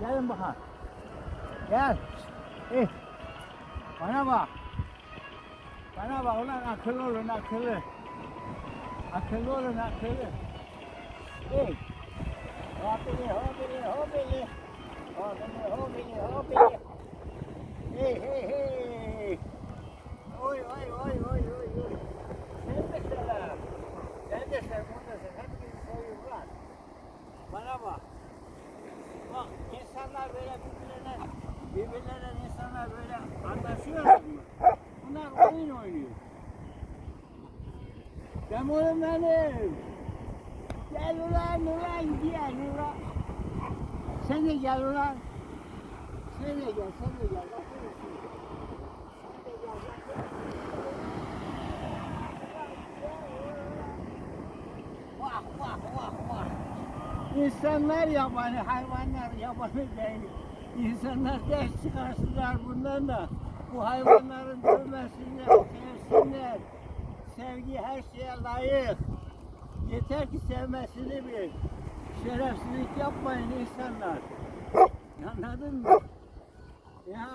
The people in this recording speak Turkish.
gelin bakalım. Gel. Eh. Bana bak. Bana bak ulan akıllı olun akıllı. Akıllı olun akıllı. Hey. Hopili hopili hopili. Hopili hopili hopili. Hey hey. Oy oy oy oy oy oy. Sen de selam. Sen de sev, bunu da sev. Hepinizi seviyorlar. Bana bak. Bak insanlar böyle birbirlerine, birbirlerine insanlar böyle anlaşıyorlar mı? Bunlar oyun oynuyor. Ben oğlum benim. Gel ulan ulan gel ulan. Sen de gel ulan. Sen de gel, sen de gel. Vah vah vah vah. İnsanlar yabani, hayvanlar yabani değil. İnsanlar ders çıkarsınlar bundan da. Bu hayvanların dövmesinler, sevsinler. Sevgi her şeye layık. Yeter ki sevmesini bil. Şerefsizlik yapmayın insanlar. Anladın mı? Ya